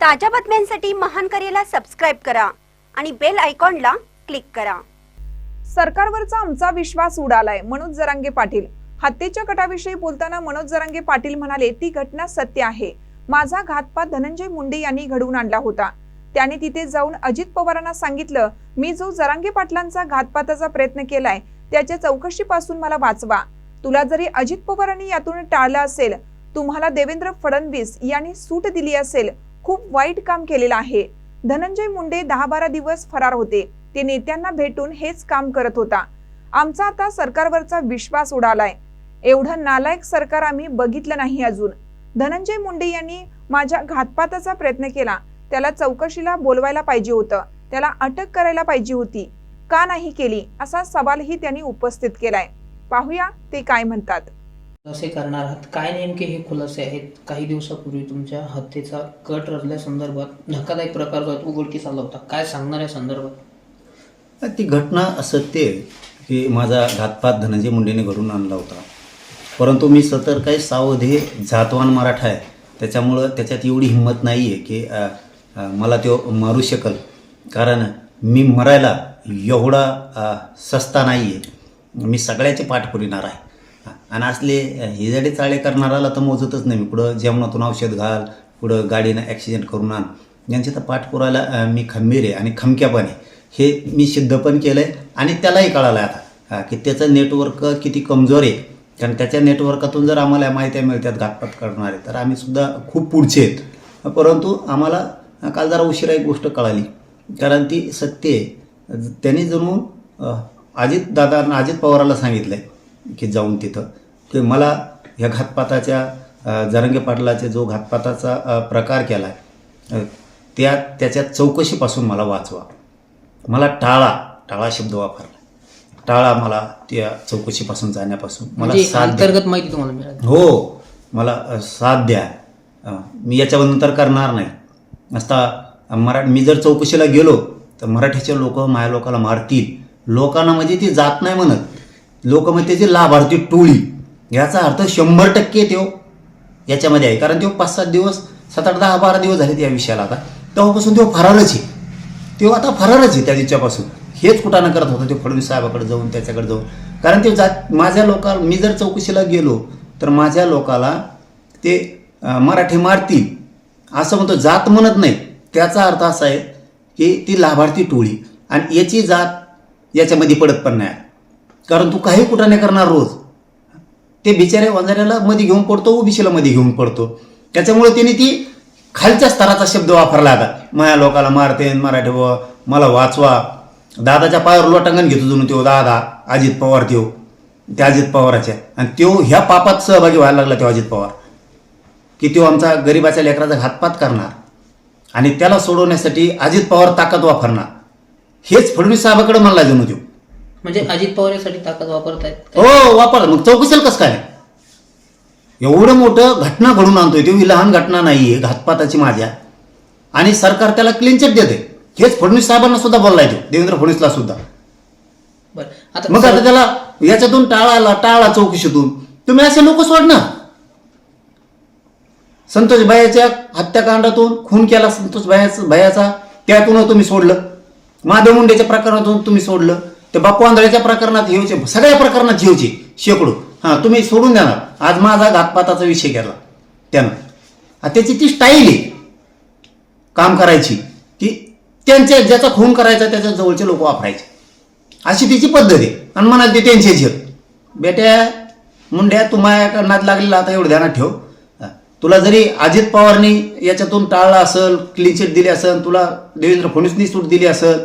ताज्या बातम्यांसाठी महान करेला सबस्क्राईब करा आणि बेल आयकॉनला क्लिक करा. सरकारवरचा आमचा विश्वास उडालाय मनोज जरांगे पाटील. हत्येच्या कटाविषयी बोलताना मनोज जरांगे पाटील म्हणाले ती घटना सत्य आहे. माझा घातपात धनंजय मुंडे यांनी घडवून आणला होता. त्याने तिथे जाऊन अजित पवारांना सांगितलं मी जो जरांगे पाटलांचा घातपाताचा प्रयत्न केलाय त्याच्या चौकशीपासून मला वाचवा. तुला जरी अजित पवारांनी यातून टाळलं असेल तुम्हाला देवेंद्र फडणवीस यांनी सूट दिली असेल खूप वाईट काम केलेलं आहे. धनंजय मुंडे दहा बारा दिवस फरार होते. ते नेत्यांना भेटून हेच काम करत होता. आमचा आता सरकारवरचा विश्वास उडालाय. एवढं नालायक सरकार आम्ही बघितलं नाही अजून. धनंजय मुंडे यांनी माझ्या घातपाताचा प्रयत्न केला. त्याला चौकशीला बोलवायला पाहिजे होतं. त्याला अटक करायला पाहिजे होती. का नाही केली? असा सवालही त्यांनी उपस्थित केलाय. पाहूया ते काय म्हणतात. कसे करणार आहात? काय नेमके हे खुलासे आहेत? काही दिवसापूर्वी तुमच्या हत्येचा कट रचल्यासंदर्भात धक्कादायक प्रकार जो उघडकीस आला होता. काय सांगणार या संदर्भात? ती घटना असत्य की माझा घातपात धनंजय मुंडेने घडून आणला होता. परंतु मी सतर काही सावध हे जातवान मराठा आहे. त्याच्यामुळं त्याच्यात एवढी हिंमत नाही आहे की मला तो मारू शकल. कारण मी मरायला एवढा सस्ता नाही आहे मी सगळ्याचे पाठ पुरिणार आहे. आणि असले हिजाडे चाळे करणाराला तर मोजतच नाही मी. जेवणातून औषध घाल पुढं गाडीनं ॲक्सिडेंट करून आण. यांचे तर पाठपुराला मी खंबीर आहे आणि खमक्या पण आहे. हे मी सिद्ध पण केलं आहे आणि त्यालाही कळालं आहे आता. हा, की त्याचं नेटवर्क किती कमजोर आहे. कारण त्याच्या नेटवर्कातून जर आम्हाला माहिती माहित्या मिळतात घातपात करणारे तर आम्हीसुद्धा खूप पुढचे आहेत. परंतु आम्हाला काल जरा उशिरा एक गोष्ट कळाली. कारण ती सत्य आहे. त्यांनी जणू अजित दादा अजित पवाराला सांगितलं आहे की जाऊन तिथं. की मला ह्या घातपाताच्या जरंगे पाटलाचे जो घातपाताचा प्रकार केला आहे त्या त्याच्या चौकशीपासून मला वाचवा. मला टाळा टाळा शब्द वापरला. टाळा मला त्या चौकशीपासून जाण्यापासून मला म्हणजे साथ. अंतर्गत माहिती तुम्हाला मिळाली. हो मला साथ द्या. मी याच्यानंतर करणार नाही. असता मरा मी जर चौकशीला गेलो तर मराठीचे लोक माझ्या लोकाला मारतील. लोकांना म्हणजे ती जात नाही म्हणत. लोक लाभार्थी टोळी याचा अर्थ शंभर टक्के तो हो, याच्यामध्ये आहे. कारण तो हो पाच सात दिवस सात आठ दहा बारा दिवस झाले या विषयाला आता. तेव्हापासून तो हो फरारच आहे. तो आता फरारच आहे त्या दिवसापासून. हेच कुठानं करत होता ते फडणवीस साहेबाकडे जाऊन त्याच्याकडे जाऊन. कारण ते जात माझ्या लोका मी जर चौकशीला गेलो तर माझ्या लोकाला ते मराठी मारतील असं म्हणतो जात म्हणत नाही. त्याचा अर्थ असा आहे की ती लाभार्थी टोळी. आणि याची जात याच्यामध्ये पडत पण नाही. कारण तू काही कुठं नाही करणार रोज. ते बिचारे वंजाऱ्याला मध्ये घेऊन पडतो ओबीसीला मध्ये घेऊन पडतो. त्याच्यामुळे त्यांनी ती खालच्या स्तराचा शब्द वापरला आता. माया लोकाला मारते मराठी बुवा मला वाचवा. दादाच्या पायावर लोटांगण घेतो जणू तो दादा अजित पवार त्यो. त्या अजित पवाराच्या. आणि त्यो ह्या पापात सहभागी व्हायला लागला तो अजित पवार. की तो आमचा गरिबाच्या लेकराचा घातपात करणार. आणि त्याला सोडवण्यासाठी अजित पवार ताकद वापरणार. हेच फडणवीस साहेबाकडे म्हणला जणू देऊ म्हणजे अजित पवार यासाठी ताकद वापरतायत हो वापर मग चौकशीला कसं काय? एवढं मोठं घटना घडून आणतोय. ती लहान घटना नाहीये घातपाताची माझ्या आणि सरकार त्याला क्लीन चिट देते. हेच फडणवीस साहेबांना सुद्धा बोललाय तो देवेंद्र फडणवीसला सुद्धा. बरं. आता मग आता त्याला याच्यातून टाळाला टाळा चौकशीतून. तुम्ही असे लोक सोडणार संतोष भयाच्या हत्याकांडातून खून केला संतोष भयाचा भयाचा. त्यातून तुम्ही सोडलं. माधव मुंडेच्या प्रकरणातून तुम्ही सोडलं. ते बापू आंधळ्याच्या प्रकरणात हेवचे सगळ्या प्रकरणात हेवचे शेकडो. हां तुम्ही सोडून द्या ना. आज माझा घातपाताचा विषय केला त्यानं. त्याची ती स्टाईल आहे. काम करायची. की त्यांच्या ज्याचा खून करायचा त्याच्या जवळचे लोक वापरायचे. अशी तिची पद्धत आहे. आणि म्हणाल ते त्यांचे झेल बेट्या मुंड्या तुम्हाला नाद लागलेला आता एवढं ध्यानात ठेव. तुला जरी अजित पवारनी याच्यातून टाळलं असेल क्लीन चिट दिली असेल तुला देवेंद्र फडणवीसनी सूट दिली असेल